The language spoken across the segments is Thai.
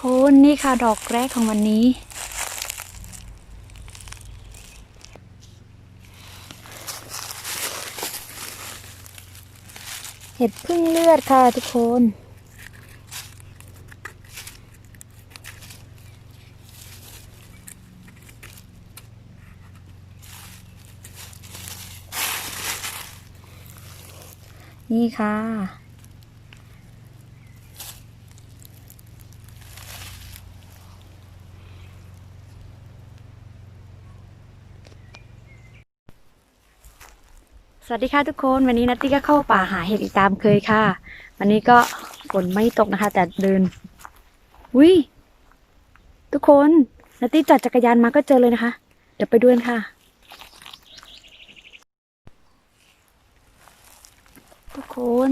คนนี่ค่ะดอกแรกของวันนี้ เห็ดพึ่งเลือดค่ะทุกคนนี่ค่ะ สวัสดีค่ะทุกคนวันนี้นัตตี้ก็เข้าป่าหาเห็ดอีกตามเคยค่ะ วันนี้ก็ฝนไม่ตกนะคะ แต่เดินวิทุกคนนัตตี้จอดจักรยานมาก็เจอเลยนะคะ เดี๋ยวไปดูกันค่ะ ทุกคน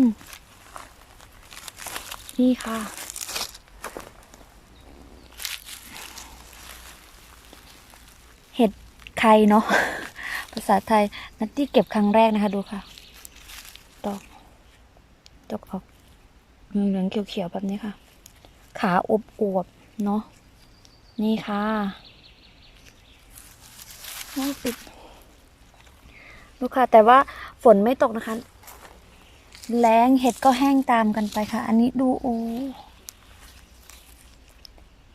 นี่ค่ะ เห็ดไข่เนาะ ภาษาไทยนัตตี้เก็บครั้งแรกนะคะ ดูค่ะ ดอก ดอกออกเหลืองเขียวๆแบบนี้ค่ะ ขาอบอวบๆเนาะ นี่ค่ะน่ปิด ดูค่ะ แต่ว่าฝนไม่ตกนะคะ แรงเห็ดก็แห้งตามกันไปค่ะ อันนี้ดูโอ้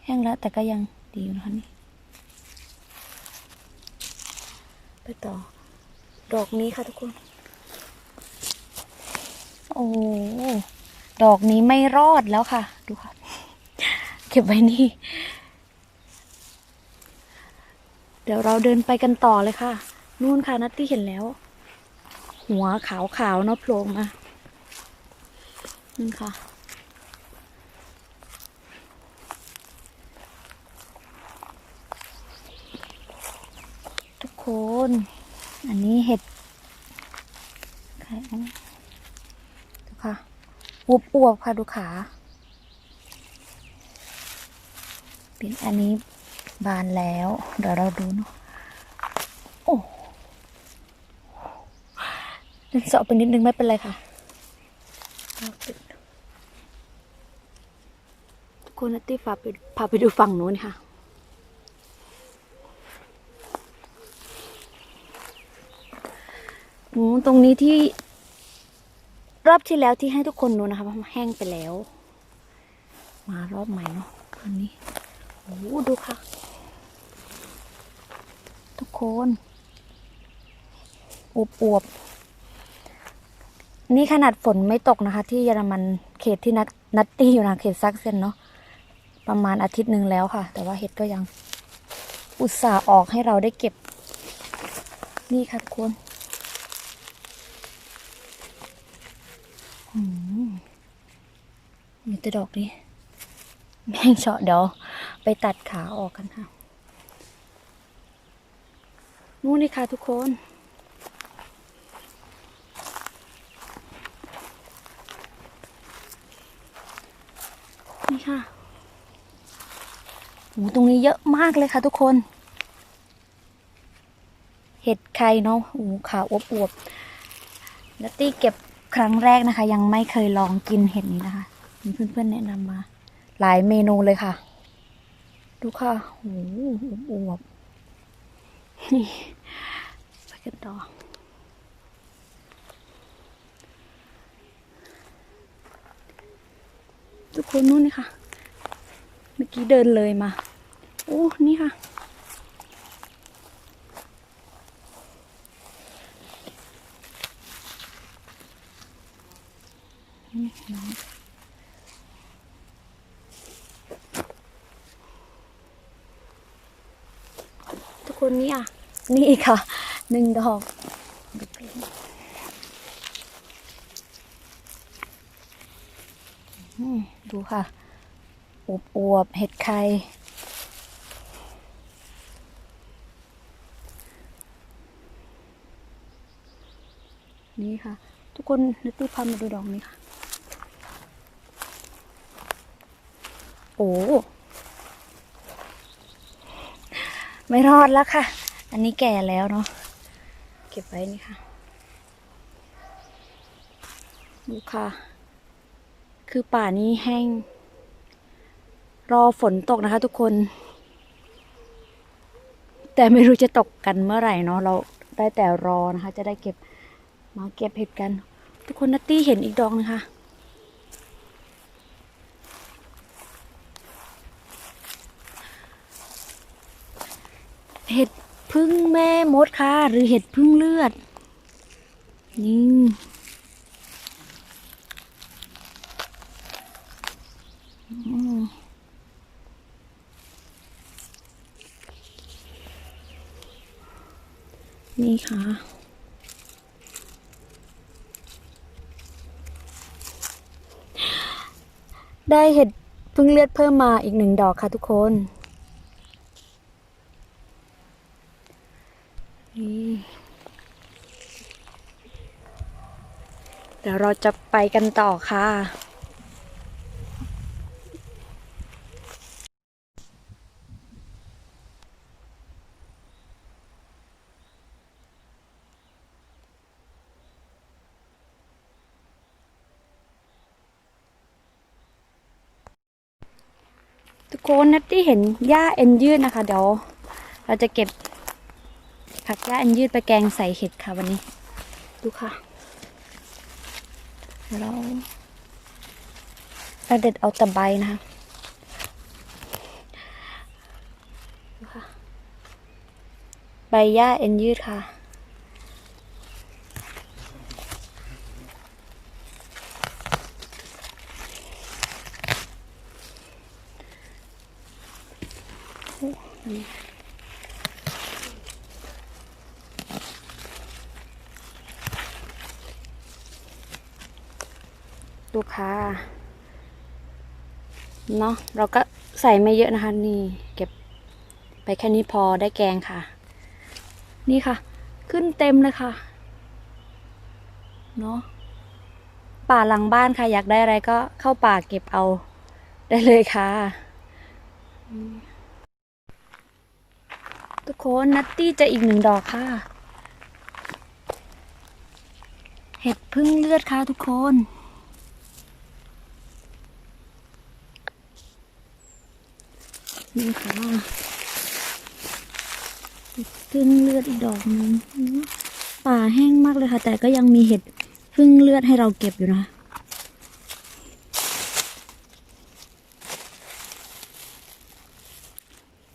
แห้งแล้วแต่ก็ยังดีอยู่นะคะนี่ ไปต่อ ดอกนี้ค่ะทุกคน โอ้ดอกนี้ไม่รอดแล้วค่ะ ดูค่ะ เก็บไว้นี่ เดี๋ยวเราเดินไปกันต่อเลยค่ะ นู่นค่ะนัตตี้เห็นแล้ว หัวขาวๆเนาะโผล่มานั่นค่ะ คน อันนี้เห็ดไข่ดูค่ะอวบอวบค่ะดูขาเป็นอันนี้บานแล้ว เดี๋ยวเราดูเนาะโอ้ดินเสาะไปนิดนึงไม่เป็นไรค่ะทุกคนนัตตี้พาไปพาไปดูฝั่งนู้นค่ะ อืม ตรงนี้ที่ รอบที่แล้วที่ให้ทุกคนดูนะคะมันแห้งไปแล้ว มารอบใหม่เนาะอันนี้โอ้ดูค่ะ ทุกคนอวบอวบๆนี่ขนาดฝนไม่ตกนะคะ ที่เยอรมันเขตที่นัดนัตตี้อยู่นะเขตซักเซนเนาะประมาณอาทิตย์หนึ่งแล้วค่ะ แต่ว่าเห็ดก็ยังอุตส่าห์ออกให้เราได้เก็บ นี่ค่ะทุกคน มมีแต่ดอกนี้แม่งเฉาะเดี๋ยวไปตัดขาออกกันค่ะ นู่นนี่ค่ะทุกคน นี่ค่ะโหตรงนี้เยอะมากเลยค่ะทุกคน เห็ดไข่เนาะโอ้ขาวอวบๆนัตตี้เก็บ ครั้งแรกนะคะ ยังไม่เคยลองกินเห็ดนี้นะคะมีเพื่อนๆแนะนำมา หลายเมนูเลยค่ะ ดูค่ะโอ้โหอวบนี่ไปกันต่อทุกคนนู่นนี่ค่ะ เมื่อกี้เดินเลยมา โอ้ นี่ค่ะ นี่น้องทุก คนนี่อะ นี่ค่ะ หนึ่งดอก ดูค่ะอวบอวบเห็ดไข่ นี่ค่ะ ทุกคนนัตตี้พามาดูดอกนี้ค่ะ โอ้ ไม่รอดแล้วค่ะ อันนี้แก่แล้วเนาะ เก็บไว้นี่ค่ะ ดูค่ะ คือป่านี้แห้ง รอฝนตกนะคะทุกคน แต่ไม่รู้จะตกกันเมื่อไหร่เนาะ เราได้แต่รอนะคะ จะได้เก็บมาเก็บเห็ดกัน ทุกคนนัตตี้เห็นอีกดอกนะคะ เห็ดพึ่งแม่มดค่ะ หรือเห็ดพึ่งเลือด นี่นี่ค่ะ ได้เห็ดพึ่งเลือดเพิ่มมาอีกหนึ่งดอกค่ะทุกคน เดี๋ยวเราจะไปกันต่อค่ะ ทุกคนนัตตี้เห็นหญ้าเอ็นยืดนะคะ เดี๋ยวเราจะเก็บผักหญ้าเอันยืดไปแกงใส่เห็ดค่ะวันนี้ ดูค่ะ แล้วเราเด็ดเอาแต่ใบนะคะดูค่ะใบหญ้าเอ็นยืดค่ะ ดูค่ะเนาะเราก็ใส่ไม่เยอะนะคะ นี่ เก็บไปแค่นี้พอได้แกงค่ะ นี่ค่ะ ขึ้นเต็มเลยค่ะเนาะป่าหลังบ้านค่ะ อยากได้อะไรก็เข้าป่าเก็บเอาได้เลยค่ะ ทุกคนนัตตี้จะอีกหนึ่งดอกค่ะ เห็ดพึ่งเลือดค่ะทุกคน นี่ค่ะพึ่งเลือดอีกดอกนึงป่าแห้งมากเลยค่ะ แต่ก็ยังมีเห็ดพึ่งเลือดให้เราเก็บอยู่นะ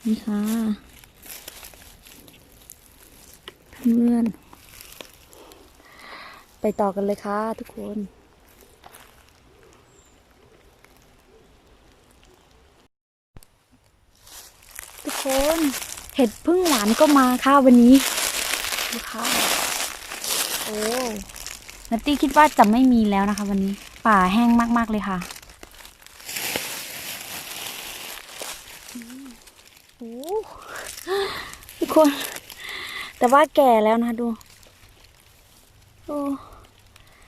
นี่ค่ะพึ่งเลือดไปต่อกันเลยค่ะทุกคน ทุกคน เห็ดพึ่งหวานก็มาค่ะวันนี้ดูค่ะโอ้นัตตี้คิดว่าจะไม่มีแล้วนะคะ วันนี้ป่าแห้งมากๆเลยค่ะอืมโอ้ทุกคน แต่ว่าแก่แล้วนะคะดูโอ้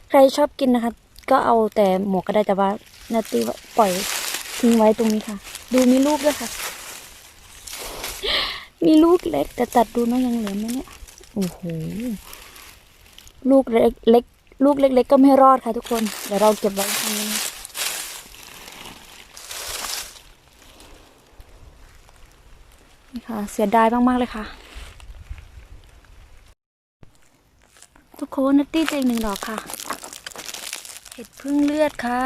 ใครชอบกินนะคะ ก็เอาแต่หมวกก็ได้แต่ว่านาตีว่าปล่อยทิ้งไว้ตรงนี้ค่ะ ดูมีลูกด้วยค่ะ มีลูกเล็กแต่ตัดดูเน้องยังเหลือไหมเนี่ยโอ้โหลูกเล็กเล็ก ลูกเล็ก ๆ ก็ไม่รอดค่ะทุกคน เดี๋ยวเราเก็บไว้ตรงนี้นี่ค่ะ เสียดายมาก ๆ เลยค่ะ ทุกคนนัตตี้เจออีกหนึ่งดอกค่ะ เห็ดพึ่งเลือดค่ะ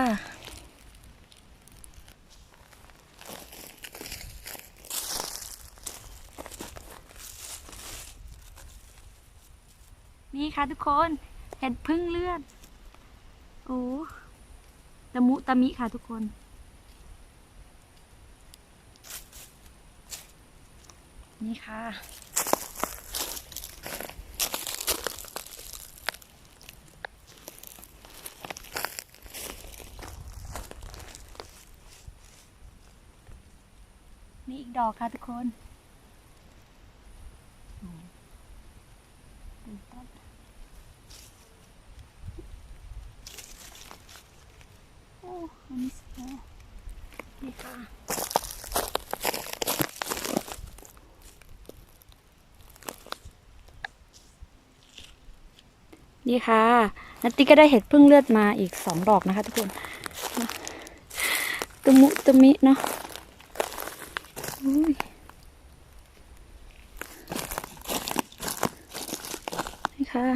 ค่ะทุกคน เห็ดพึ่งเลือด โอ้ตะมุตะมิค่ะทุกคน นี่ค่ะ นี่อีกดอกค่ะทุกคนอืมดูต้นโอ้อันนี้สวยนี่ค่ะนี่ค่ะนัตตี้ก็ได้เห็ดพึ่งเลือดมาอีกสองดอกนะคะ ทุกคนตะมุตะมิเนาะอุ้ยนี่ค่ะ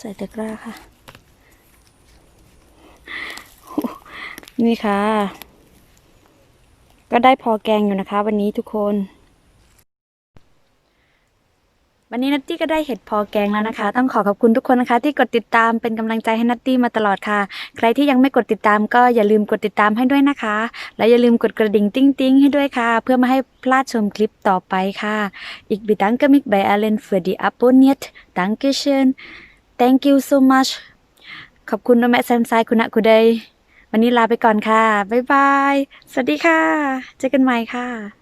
ใส่ตะกร้าค่ะ นี่ค่ะ ก็ได้พอแกงอยู่นะคะ วันนี้ทุกคน วันนี้นัตตี้ก็ได้เห็ดพอแกงแล้วนะคะ ต้องขอขอบคุณทุกคนนะคะ ที่กดติดตามเป็นกำลังใจให้นัตตี้มาตลอดค่ะ ใครที่ยังไม่กดติดตามก็อย่าลืมกดติดตามให้ด้วยนะคะ และอย่าลืมกดกระดิ่งติ้งติ้งให้ด้วยค่ะ เพื่อไม่ให้พลาดชมคลิปต่อไปค่ะอีกบิดังก็มิก bei allen für die Abonniert Dankeschön Thank you so much ขอบคุณน้องแม่แซมไซคุณะคุณเดยวันนี้ลาไปก่อนค่ะ บ๊ายบาย สวัสดีค่ะ เจอกันใหม่ค่ะ